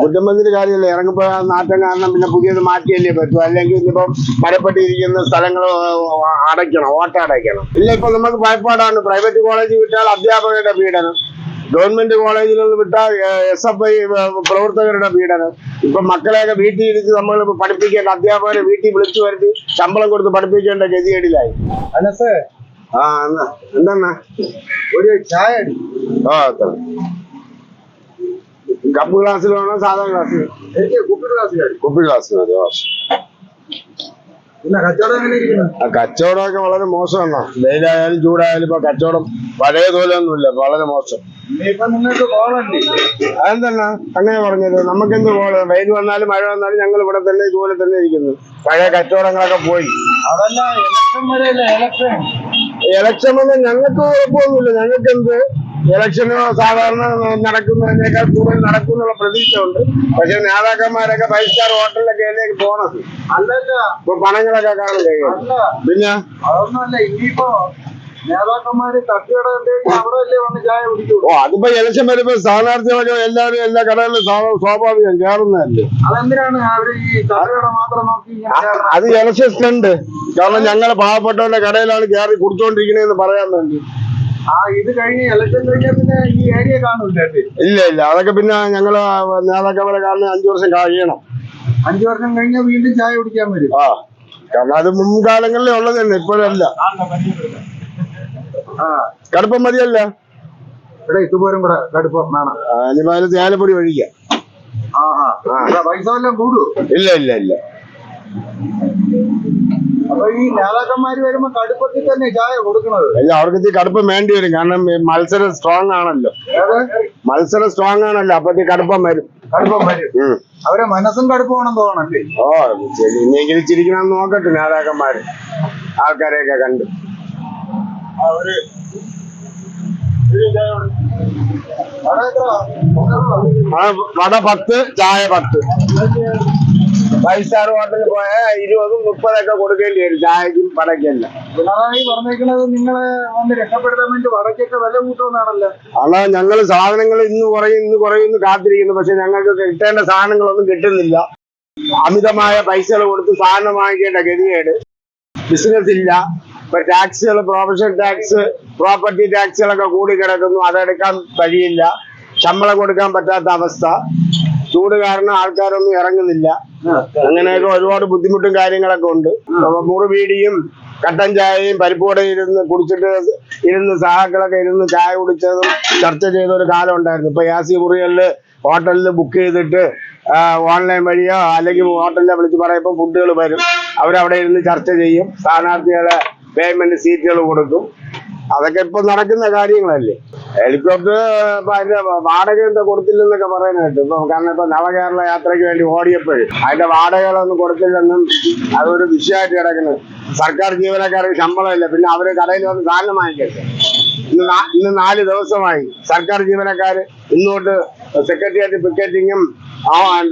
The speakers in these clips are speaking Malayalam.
കുറ്റം വന്നിട്ട് കാര്യമില്ല? ഇറങ്ങിപ്പോ നാറ്റം കാരണം പിന്നെ പുതിയത് മാറ്റിയല്ലേ പറ്റൂ? അല്ലെങ്കിൽ ഇനിയിപ്പം മരപ്പെട്ടിരിക്കുന്ന സ്ഥലങ്ങൾ അടയ്ക്കണം ഓട്ട അടയ്ക്കണം. ഇല്ല ഇപ്പൊ നമുക്ക് ഭയപ്പാടാണ്. പ്രൈവറ്റ് കോളേജ് വിട്ടാൽ അധ്യാപകരുടെ പീഡനം. ഗവൺമെന്റ് കോളേജിൽ നിന്ന് വിട്ടാൽ എസ് എഫ് ഐ പ്രവർത്തകരുടെ പീഡനം. ഇപ്പൊ മക്കളെയൊക്കെ വീട്ടിൽ ഇരുത്തി നമ്മൾ പഠിപ്പിക്കേണ്ട അധ്യാപകരെ വീട്ടിൽ വിളിച്ചു വരുത്തി ശമ്പളം കൊടുത്ത് പഠിപ്പിക്കേണ്ട ഗതികേടിലായി. അനസ് ആ എന്നാ എന്താ ഒരു ചായ ആ കപ്പ് ഗ്ലാസ്സിൽ വേണോ? സാധാ ഗ്ലാസ്സിൽ കുപ്പി ഗ്ലാസ് മതി കച്ചവടമൊക്കെ വളരെ മോശമാണ്. വെയിലായാലും ചൂടായാലും ഇപ്പൊ കച്ചവടം പഴയ തോലൊന്നുമില്ല വളരെ മോശം. അതെന്താണ് അങ്ങനെ പറഞ്ഞത്. നമുക്കെന്ത് കോൾ വെയിൽ വന്നാലും മഴ വന്നാലും ഞങ്ങൾ ഇവിടെ തന്നെ ഇതുപോലെ തന്നെ ഇരിക്കുന്നു. പഴയ കച്ചവടങ്ങളൊക്കെ പോയി. ഇലക്ഷൻ വരെ ഇലക്ഷൻ ഞങ്ങൾക്ക് കുഴപ്പമൊന്നുമില്ല. ഞങ്ങൾക്ക് എന്ത് ഇലക്ഷന് സാധാരണ നടക്കുന്നതിനേക്കാൾ കൂടുതൽ നടക്കുന്നുള്ള പ്രതീക്ഷ ഉണ്ട് പക്ഷെ നേതാക്കന്മാരൊക്കെ ഫൈവ് സ്റ്റാർ ഹോട്ടലിലൊക്കെ അതിലേക്ക് പോണത്? ഇപ്പൊ പണങ്ങളൊക്കെ കാണും കഴിയും അല്ല. പിന്നെ? അതൊന്നുമല്ല ഇനിയിപ്പോ നേതാക്കന്മാര് ഓ അതിപ്പോ ഇലക്ഷൻ വരുമ്പോ സ്ഥാനാർത്ഥികളൊക്കെ എല്ലാവരും എല്ലാ കടകളിലും സ്വാ- സ്വാഭാവികം കയറുന്നതല്ലേ കയറുന്നത്? അത് ഇലക്ഷൻ സ്റ്റണ്ട് കാരണം ഞങ്ങളെ പാവപ്പെട്ടവരുടെ കടയിലാണ് കയറി കുടിച്ചോണ്ടിരിക്കണേന്ന് പറയാൻ വേണ്ടി. ഇത് കഴിഞ്ഞ് ഇലക്ഷൻ കഴിഞ്ഞാൽ പിന്നെ ഈ ഏരിയ കാണൂല്ലേ ഇല്ല ഇല്ല അതൊക്കെ പിന്നെ ഞങ്ങൾ നേതാക്കന്മാരെ കാണുന്ന അഞ്ചു വർഷം കഴിയണം. അഞ്ചു വർഷം കഴിഞ്ഞാൽ വീണ്ടും ചായ കുടിക്കാൻ വരും. ആ കാരണം അത് മുൻകാലങ്ങളിലേ ഉള്ളത് തന്നെ ഇപ്പോഴല്ല കടുപ്പം മതിയല്ല? ഇവിടെ ഇതുപോലും കൂടെ കടുപ്പം വേണം. അനിമാൽ തേലപ്പൊടി ഒഴിക്കാം. ആഹാ പൈസ വല്ലതും കൂടു ഇല്ല ഇല്ല ഇല്ല. അപ്പൊ ഈ നേതാക്കന്മാര് വരുമ്പോ കടുപ്പത്തിൽ തന്നെ ചായ അല്ല അവർക്ക് ഇത്തിരി കടുപ്പം വേണ്ടി വരും. കാരണം ഈ മത്സരം സ്ട്രോങ് ആണല്ലോ. മത്സരം സ്ട്രോങ് ആണല്ലോ. അപ്പൊ ഇത്തിരി കടുപ്പം വരും. കടുപ്പം വരും. ഉം. അവരെ മനസ്സും കടുപ്പമാണെന്ന് തോന്നണല്ലേ? ഓ ഇനിയെങ്കിലും ചിരിക്കണം നോക്കട്ടെ നേതാക്കന്മാര് ആൾക്കാരെയൊക്കെ കണ്ട്. അവർ? ആ, വട പത്ത് ചായ പത്ത്. ഫൈവ് സ്റ്റാർ ഹോട്ടലിൽ പോയാൽ ഇരുപതും മുപ്പതൊക്കെ കൊടുക്കേണ്ടി വരും. ചായക്കും പടക്കല്ല പിണറായി പറഞ്ഞേക്കുന്നത് നിങ്ങളെ വന്ന് രക്ഷപ്പെടുത്താൻ വേണ്ടി വടക്കൊക്കെ വില കൂട്ടുമെന്നാണല്ലോ. അല്ല ഞങ്ങൾ സാധനങ്ങൾ ഇന്ന് കുറയും ഇന്ന് കുറയും കാത്തിരിക്കുന്നു. പക്ഷെ ഞങ്ങൾക്ക് കിട്ടേണ്ട സാധനങ്ങളൊന്നും കിട്ടുന്നില്ല. അമിതമായ പൈസകൾ കൊടുത്ത് സാധനം വാങ്ങിക്കേണ്ട ഗതികേട്. ബിസിനസ് ഇല്ല. ഇപ്പൊ ടാക്സുകൾ പ്രൊഫഷൻ ടാക്സ് പ്രോപ്പർട്ടി ടാക്സുകളൊക്കെ കൂടി കിടക്കുന്നു. അതെടുക്കാൻ കഴിയില്ല ശമ്പളം കൊടുക്കാൻ പറ്റാത്ത അവസ്ഥ. ചൂട് കാരണം ആൾക്കാരൊന്നും ഇറങ്ങുന്നില്ല. അങ്ങനെയൊക്കെ ഒരുപാട് ബുദ്ധിമുട്ടും കാര്യങ്ങളൊക്കെ ഉണ്ട്. മുറിവീടിയും കട്ടൻ ചായയും പരിപ്പോടെ ഇരുന്ന് കുടിച്ചിട്ട് ഇരുന്ന് സഹാക്കളൊക്കെ ഇരുന്ന് ചായ കുടിച്ചതും ചർച്ച ചെയ്ത ഒരു കാലം ഉണ്ടായിരുന്നു. ഇപ്പൊ യാസി മുറികളിൽ ഹോട്ടലിൽ ബുക്ക് ചെയ്തിട്ട് ഓൺലൈൻ വഴിയോ അല്ലെങ്കിൽ ഹോട്ടലിലെ വിളിച്ച് പറയുമ്പോൾ ഫുഡുകൾ വരും. അവരവിടെ ഇരുന്ന് ചർച്ച ചെയ്യും. സ്ഥാനാർത്ഥികളെ പേയ്മെന്റ് സീറ്റുകൾ കൊടുക്കും. അതൊക്കെ ഇപ്പൊ നടക്കുന്ന കാര്യങ്ങളല്ലേ? ഹെലികോപ്റ്റർ വാടക എന്താ കൊടുത്തില്ലെന്നൊക്കെ പറയാനായിട്ട് ഇപ്പൊ കാരണം ഇപ്പൊ നവകേരള യാത്രയ്ക്ക് വേണ്ടി ഓടിയപ്പോഴും അതിന്റെ വാടകകളൊന്നും കൊടുത്തില്ലെന്നും അതൊരു വിഷയമായിട്ട് കിടക്കുന്നത് സർക്കാർ ജീവനക്കാർക്ക് ശമ്പളമില്ല. പിന്നെ അവർ കടയിൽ വന്ന് സാധനം വാങ്ങിക്കട്ടെ. ഇന്ന് ഇന്ന് നാല് ദിവസമായി സർക്കാർ ജീവനക്കാർ ഇന്നോട്ട് സെക്രട്ടേറിയറ്റ് പിക്കറ്റിങ്ങും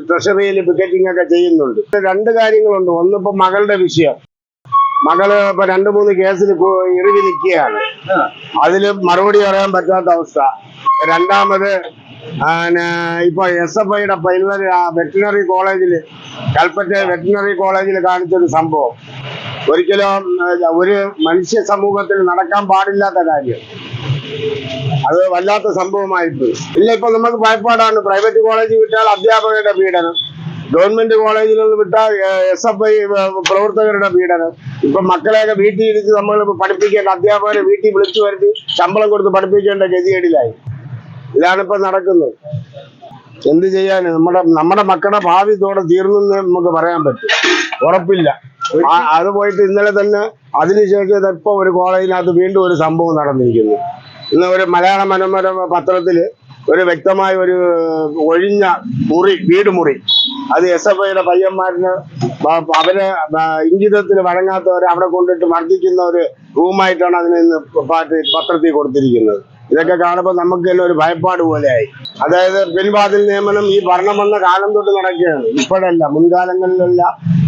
ട്രഷറിയിൽ പിക്കറ്റിംഗ് ഒക്കെ ചെയ്യുന്നുണ്ട്. രണ്ട് കാര്യങ്ങളുണ്ട്. ഒന്നിപ്പോ മകളുടെ വിഷയം. മകൾ ഇപ്പൊ രണ്ടു മൂന്ന് കേസിൽ ഇറിവി നിൽക്കുകയാണ് അതിൽ മറുപടി പറയാൻ പറ്റാത്ത അവസ്ഥ. രണ്ടാമത് ഇപ്പൊ എസ് എഫ് ഐയുടെ പൈലർ വെറ്റിനറി കോളേജിൽ കൽപ്പറ്റ വെറ്റിനറി കോളേജിൽ കാണിച്ചൊരു സംഭവം. ഒരിക്കലും ഒരു മനുഷ്യ സമൂഹത്തിൽ നടക്കാൻ പാടില്ലാത്ത കാര്യം. അത് വല്ലാത്ത സംഭവമായിട്ട്. ഇല്ല ഇപ്പൊ നമുക്ക് ഭയപ്പാടാണ്. പ്രൈവറ്റ് കോളേജ് വിട്ടാൽ അധ്യാപകരുടെ പീഡനം. ഗവൺമെന്റ് കോളേജിൽ നിന്ന് വിട്ട എസ് എഫ് ഐ പ്രവർത്തകരുടെ പീഡനം. ഇപ്പൊ മക്കളെയൊക്കെ വീട്ടിൽ ഇരുത്തി നമ്മൾ പഠിപ്പിക്കേണ്ട അധ്യാപകരെ വീട്ടിൽ വിളിച്ചു വരുത്തി ശമ്പളം കൊടുത്ത് പഠിപ്പിക്കേണ്ട ഗതികേടിലായി. ഇതാണ് ഇപ്പൊ നടക്കുന്നത്. എന്ത് ചെയ്യാൻ നമ്മുടെ നമ്മുടെ മക്കളുടെ ഭാവി തോടെ തീർന്നു നമുക്ക് പറയാൻ പറ്റും. ഉറപ്പില്ല. അത് പോയിട്ട് ഇന്നലെ തന്നെ അതിനുശേഷം ഇപ്പൊ ഒരു കോളേജിനകത്ത് വീണ്ടും ഒരു സംഭവം നടന്നിരിക്കുന്നു. ഇന്ന് ഒരു മലയാള മനോരമ പത്രത്തിൽ ഒരു വ്യക്തമായ ഒരു ഒഴിഞ്ഞ മുറി വീട് മുറി. അത് എസ് എഫ് ഐയുടെ പയ്യന്മാരിന് അവർ ഇംഗിതത്തിന് വഴങ്ങാത്തവരെ അവിടെ കൊണ്ടിട്ട് മർദ്ദിക്കുന്ന ഒരു റൂമായിട്ടാണ് അതിനെ ഇന്ന് പാർട്ടി പത്രത്തിൽ കൊടുത്തിരിക്കുന്നത്. ഇതൊക്കെ കാണുമ്പോൾ നമുക്ക് തന്നെ ഒരു ഭയപ്പാട് പോലെയായി. അതായത് പിൻവാതിൽ നിയമനം ഈ ഭരണം വന്ന കാലം തൊട്ട് നടക്കുകയാണ്. ഇപ്പോഴല്ല മുൻകാലങ്ങളിലല്ല.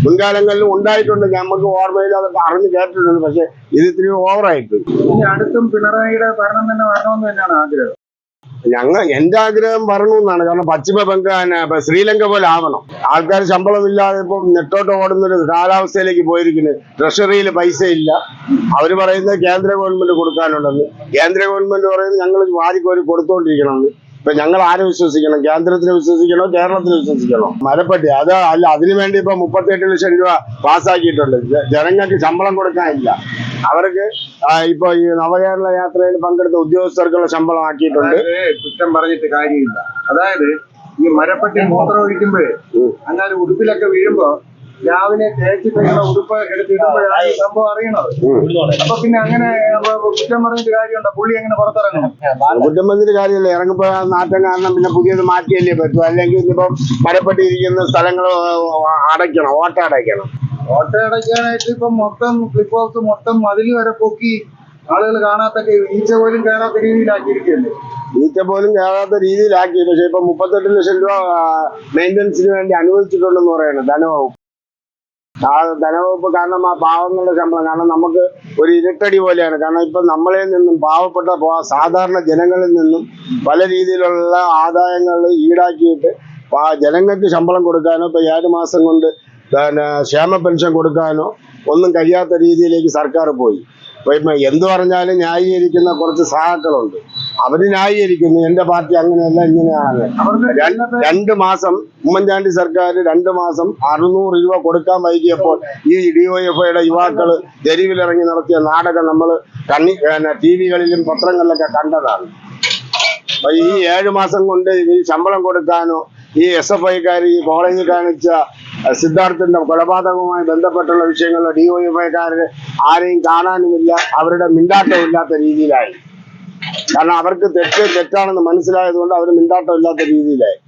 മുൻകാലങ്ങളിൽ ഉണ്ടായിട്ടുണ്ട്. നമുക്ക് ഓർമ്മയിൽ അത് അറിഞ്ഞു കേട്ടിട്ടുണ്ട്. പക്ഷെ ഇത് ഇത്തിരി ഓവറായിട്ടുണ്ട് അടുത്തും പിണറായിയുടെ ഭരണം തന്നെ വരണമെന്ന് തന്നെയാണ് ആഗ്രഹം. ഞങ്ങൾ എന്റെ ആഗ്രഹം വരണമെന്നാണ്. കാരണം പശ്ചിമ ബംഗാൾ ശ്രീലങ്ക പോലെ ആവണം. ആൾക്കാർ ശമ്പളമില്ലാതെ ഇപ്പം നെട്ടോട്ട് ഓടുന്ന ഒരു കാലാവസ്ഥയിലേക്ക് പോയിരിക്കുന്നു. ട്രഷറിയിൽ പൈസ ഇല്ല അവർ പറയുന്നത് കേന്ദ്ര ഗവൺമെന്റ് കൊടുക്കാനുണ്ടെന്ന്. കേന്ദ്ര ഗവൺമെന്റ് പറയുന്നത് ഞങ്ങൾ വാരിക്കോരി കൊടുത്തോണ്ടിരിക്കണമെന്ന്. ഇപ്പൊ ഞങ്ങൾ ആരെ വിശ്വസിക്കണം? കേന്ദ്രത്തിന് വിശ്വസിക്കണോ? കേരളത്തിന് വിശ്വസിക്കണോ? മരപ്പെട്ടി അത് അല്ല അതിനു വേണ്ടി ഇപ്പൊ മുപ്പത്തിയെട്ട് ലക്ഷം രൂപ പാസ്സാക്കിയിട്ടുണ്ട്. ജനങ്ങൾക്ക് ശമ്പളം കൊടുക്കാനില്ല. അവർക്ക് ഇപ്പൊ ഈ നവകേരള യാത്രയിൽ പങ്കെടുത്ത ഉദ്യോഗസ്ഥർക്കുള്ള ശമ്പളം ആക്കിയിട്ടുണ്ട്. അതായത് കുറ്റം പറഞ്ഞിട്ട് കാര്യമില്ല. അതായത് ഈ മരപ്പെട്ടി മൂത്രം ഒഴിക്കുമ്പോഴേ. അങ്ങനെ ഉടുപ്പിലൊക്കെ വീഴുമ്പോ രാവിലെ തേച്ചിട്ടുള്ള ഉടുപ്പ് എടുത്തിടുമ്പോഴാണ് സംഭവം അറിയണത്. അപ്പൊ പിന്നെ അങ്ങനെ കുറ്റം പറഞ്ഞിട്ട് കാര്യമുണ്ടോ? പുള്ളി എങ്ങനെ പുറത്തിറങ്ങണം? കുറ്റം പറഞ്ഞിട്ട് കാര്യമില്ല. ഇറങ്ങുമ്പോ നാറ്റം കാരണം പിന്നെ പുതിയത് മാറ്റിയല്ലേ പറ്റൂ. അല്ലെങ്കിൽ ഇനിയിപ്പം മരപ്പെട്ടിരിക്കുന്ന സ്ഥലങ്ങൾ അടയ്ക്കണം ഓട്ട അടയ്ക്കണം. ഓട്ടോ അടയ്ക്കാനായിട്ട് ഇപ്പൊ മൊത്തം ക്ലിപ്പ് ഹൗസ് മൊത്തം മതിൽ വരെ പൊക്കി ആളുകൾ കാണാത്ത ഈച്ച പോലും കയറാത്ത രീതിയിലാക്കിയിരിക്കുകയല്ലേ? ഈച്ച പോലും കയറാത്ത രീതിയിലാക്കി. പക്ഷെ ഇപ്പൊ മുപ്പത്തെട്ട് ലക്ഷം രൂപ മെയിന്റനൻസിന് വേണ്ടി അനുവദിച്ചിട്ടുണ്ടെന്ന് പറയുന്നത് ധനവകുപ്പ്. ധനവകുപ്പ് കാരണം ആ പാവങ്ങളുടെ ശമ്പളം കാരണം നമുക്ക് ഒരു ഇരട്ടടി പോലെയാണ്. കാരണം ഇപ്പൊ നമ്മളിൽ നിന്നും പാവപ്പെട്ട സാധാരണ ജനങ്ങളിൽ നിന്നും പല രീതിയിലുള്ള ആദായങ്ങൾ ഈടാക്കിയിട്ട് ജനങ്ങൾക്ക് ശമ്പളം കൊടുക്കാനോ ഇപ്പൊ ഏഴ് മാസം കൊണ്ട് പിന്നെ ക്ഷേമ പെൻഷൻ കൊടുക്കാനോ ഒന്നും കഴിയാത്ത രീതിയിലേക്ക് സർക്കാർ പോയി. ഇപ്പൊ എന്ത് പറഞ്ഞാലും ന്യായീകരിക്കുന്ന കുറച്ച് സഹാക്കളുണ്ട്. അവർ ന്യായീകരിക്കുന്നു. എന്റെ പാർട്ടി അങ്ങനെയല്ല ഇങ്ങനെയാണ്. രണ്ട് മാസം ഉമ്മൻചാണ്ടി സർക്കാർ രണ്ട് മാസം അറുന്നൂറ് രൂപ കൊടുക്കാൻ വൈകിയപ്പോൾ ഈ ഡി വൈഎഫ്ഐയുടെ യുവാക്കൾ തെരുവിലിറങ്ങി നടത്തിയ നാടകം നമ്മൾ കണ്ണി ടി വികളിലും പത്രങ്ങളിലൊക്കെ കണ്ടതാണ്. അപ്പൊ ഈ ഏഴു മാസം കൊണ്ട് ഈ ശമ്പളം കൊടുക്കാനോ ഈ എസ് എഫ് ഐക്കാർ ഈ കോളേജിൽ കാണിച്ച സിദ്ധാർത്ഥന്റെ കൊലപാതകവുമായി ബന്ധപ്പെട്ടുള്ള വിഷയങ്ങളിൽ ഡിവൈഎഫ്ഐക്കാര് ആരെയും കാണാനുമില്ല അവരുടെ മിണ്ടാട്ടം ഇല്ലാത്ത രീതിയിലായി. കാരണം അവർക്ക് തെറ്റ് തെറ്റാണെന്ന് മനസ്സിലായതുകൊണ്ട് അവർ മിണ്ടാട്ടം ഇല്ലാത്ത രീതിയിലായി.